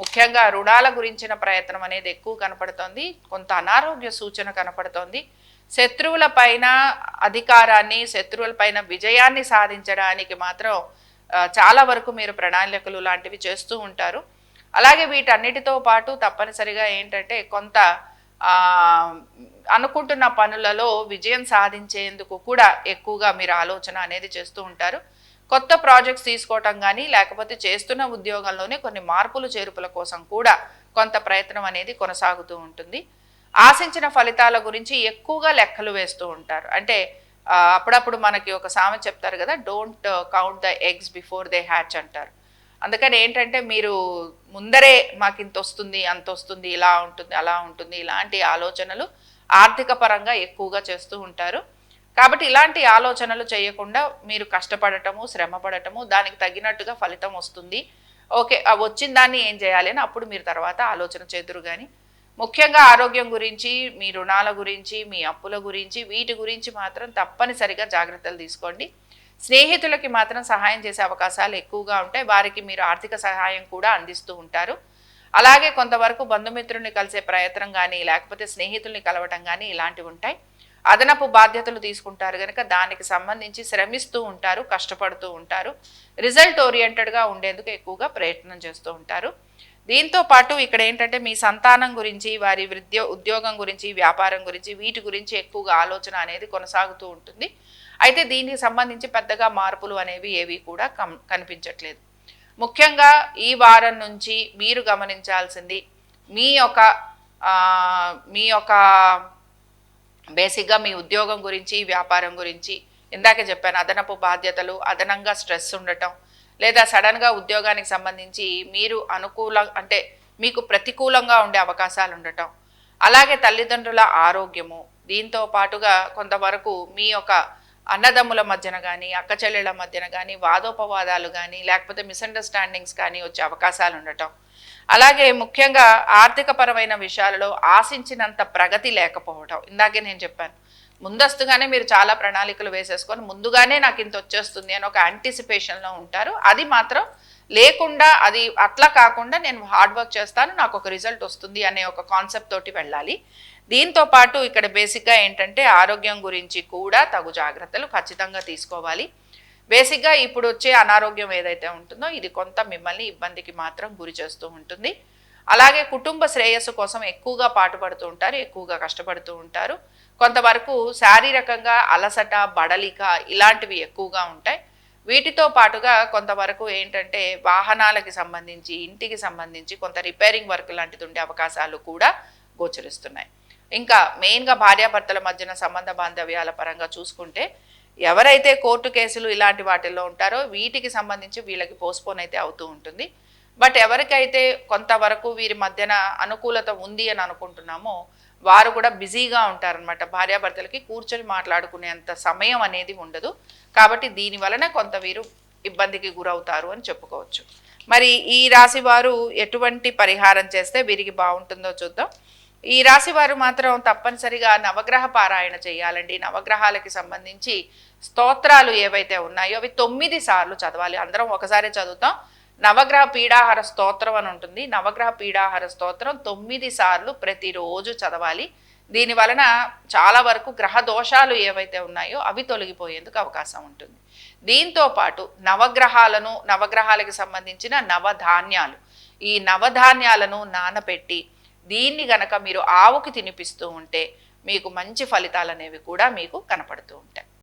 ముఖ్యంగా రుణాల గురించిన ప్రయత్నం అనేది ఎక్కువ కనపడుతోంది. కొంత అనారోగ్య సూచన కనపడుతోంది. శత్రువుల పైన అధికారాన్ని శత్రువుల పైన విజయాన్ని సాధించడానికి మాత్రం చాలా వరకు మీరు ప్రణాళికలు లాంటివి చేస్తూ ఉంటారు. అలాగే వీటన్నిటితో పాటు తప్పనిసరిగా ఏంటంటే కొంత అనుకుంటున్న పనులలో విజయం సాధించేందుకు కూడా ఎక్కువగా మీరు ఆలోచన అనేది చేస్తూ ఉంటారు. కొత్త ప్రాజెక్ట్స్ తీసుకోవటం కానీ లేకపోతే చేస్తున్న ఉద్యోగంలోనే కొన్ని మార్పులు చేర్పుల కోసం కూడా కొంత ప్రయత్నం అనేది కొనసాగుతూ ఉంటుంది. ఆశించిన ఫలితాల గురించి ఎక్కువగా లెక్కలు వేస్తూ ఉంటారు. అంటే అప్పుడప్పుడు మనకి ఒక సామెత చెప్తారు కదా don't count the eggs before they hatch అంటారు. అందుకని ఏంటంటే మీరు ముందరే మాకు ఇంత వస్తుంది అంత వస్తుంది ఇలా ఉంటుంది అలా ఉంటుంది ఇలాంటి ఆలోచనలు ఆర్థిక పరంగా ఎక్కువగా చేస్తూ ఉంటారు. కాబట్టి ఇలాంటి ఆలోచనలు చేయకుండా మీరు కష్టపడటము శ్రమ పడటము దానికి తగినట్టుగా ఫలితం వస్తుంది. ఓకే వచ్చిన దాన్ని ఏం చేయాలి అని అప్పుడు మీరు తర్వాత ఆలోచన చేదురు కానీ ముఖ్యంగా ఆరోగ్యం గురించి మీ రుణాల గురించి మీ అప్పుల గురించి వీటి గురించి మాత్రం తప్పనిసరిగా జాగ్రత్తలు తీసుకోండి. స్నేహితులకి మాత్రం సహాయం చేసే అవకాశాలు ఎక్కువగా ఉంటాయి. వారికి మీరు ఆర్థిక సహాయం కూడా అందిస్తూ ఉంటారు. అలాగే కొంతవరకు బంధుమిత్రుల్ని కలిసే ప్రయత్నం కానీ లేకపోతే స్నేహితుల్ని కలవటం కానీ ఇలాంటివి ఉంటాయి. అదనపు బాధ్యతలు తీసుకుంటారు కనుక దానికి సంబంధించి శ్రమిస్తూ ఉంటారు కష్టపడుతూ ఉంటారు. రిజల్ట్ ఓరియంటెడ్గా ఉండేందుకు ఎక్కువగా ప్రయత్నం చేస్తూ ఉంటారు. దీంతో పాటు ఇక్కడ ఏంటంటే మీ సంతానం గురించి వారి విద్య ఉద్యోగం గురించి వ్యాపారం గురించి వీటి గురించి ఎక్కువగా ఆలోచన అనేది కొనసాగుతూ ఉంటుంది. అయితే దీనికి సంబంధించి పెద్దగా మార్పులు అనేవి ఏవి కూడా కం కనిపించట్లేదు. ముఖ్యంగా ఈ వారం నుంచి మీరు గమనించాల్సింది మీ యొక్క మీ యొక్క బేసిక్గా మీ ఉద్యోగం గురించి వ్యాపారం గురించి ఇందాక చెప్పాను అదనపు బాధ్యతలు అదనంగా స్ట్రెస్ ఉండటం లేదా సడన్గా ఉద్యోగానికి సంబంధించి మీరు అనుకూల అంటే మీకు ప్రతికూలంగా ఉండే అవకాశాలు ఉండటం. అలాగే తల్లిదండ్రుల ఆరోగ్యము దీంతో పాటుగా కొంతవరకు మీ యొక్క అన్నదమ్ముల మధ్యన కానీ అక్క చెల్లెళ్ళ మధ్యన కానీ వాదోపవాదాలు కానీ లేకపోతే మిస్అండర్స్టాండింగ్స్ కానీ వచ్చే అవకాశాలు ఉండటం. అలాగే ముఖ్యంగా ఆర్థికపరమైన విషయాలలో ఆశించినంత ప్రగతి లేకపోవటం. ఇందాకే నేను చెప్పాను. ముందస్తుగానే మీరు చాలా ప్రణాళికలు వేసేసుకొని ముందుగానే నాకు ఇంత వచ్చేస్తుంది అని ఒక యాంటిసిపేషన్లో ఉంటారు. అది మాత్రం లేకుండా అది అట్లా కాకుండా నేను హార్డ్ వర్క్ చేస్తాను నాకు ఒక రిజల్ట్ వస్తుంది అనే ఒక కాన్సెప్ట్ తోటి వెళ్ళాలి. దీంతో పాటు ఇక్కడ బేసిక్గా ఏంటంటే ఆరోగ్యం గురించి కూడా తగు జాగ్రత్తలు ఖచ్చితంగా తీసుకోవాలి. బేసిక్గా ఇప్పుడు వచ్చే అనారోగ్యం ఏదైతే ఉంటుందో ఇది కొంత మిమ్మల్ని ఇబ్బందికి మాత్రం గురి చేస్తూ ఉంటుంది. అలాగే కుటుంబ శ్రేయస్సు కోసం ఎక్కువగా పాటుపడుతూ ఉంటారు ఎక్కువగా కష్టపడుతూ ఉంటారు. కొంతవరకు శారీరకంగా అలసట బడలిక ఇలాంటివి ఎక్కువగా ఉంటాయి. వీటితో పాటుగా కొంతవరకు ఏంటంటే వాహనాలకి సంబంధించి ఇంటికి సంబంధించి కొంత రిపేరింగ్ వర్క్ లాంటిది ఉండే అవకాశాలు కూడా గోచరిస్తున్నాయి. ఇంకా మెయిన్గా భార్యాభర్తల మధ్యన సంబంధ బాంధవ్యాల పరంగా చూసుకుంటే ఎవరైతే కోర్టు కేసులు ఇలాంటి వాటిల్లో ఉంటారో వీటికి సంబంధించి వీళ్ళకి పోస్ట్పోన్ అయితే అవుతూ ఉంటుంది. బట్ ఎవరికైతే కొంతవరకు వీరి మధ్యన అనుకూలత ఉంది అని అనుకుంటున్నామో వారు కూడా బిజీగా ఉంటారనమాట భార్యాభర్తలకి కూర్చొని మాట్లాడుకునేంత సమయం అనేది ఉండదు. కాబట్టి దీని వలన కొంత వీరు ఇబ్బందికి గురవుతారు అని చెప్పుకోవచ్చు. మరి ఈ రాశి వారు ఎటువంటి పరిహారం చేస్తే వీరికి బాగుంటుందో చూద్దాం. ఈ రాశి వారు మాత్రం తప్పనిసరిగా నవగ్రహ పారాయణ చేయాలండి. నవగ్రహాలకి సంబంధించి స్తోత్రాలు ఏవైతే ఉన్నాయో అవి తొమ్మిది సార్లు చదవాలి. అందరం ఒకసారి చదువుతాం. నవగ్రహ పీడాహార స్తోత్రం అని ఉంటుంది. నవగ్రహ పీడాహార స్తోత్రం తొమ్మిది సార్లు ప్రతిరోజు చదవాలి. దీని వలన చాలా వరకు గ్రహ దోషాలు ఏవైతే ఉన్నాయో అవి తొలగిపోయేందుకు అవకాశం ఉంటుంది. దీంతో పాటు నవగ్రహాలను నవగ్రహాలకు సంబంధించిన నవధాన్యాలు. ఈ నవధాన్యాలను నానబెట్టి దీన్ని గనక మీరు ఆవుకి తినిపిస్తూ ఉంటే మీకు మంచి ఫలితాలు అనేవి కూడా మీకు కనపడుతూ ఉంటాయి.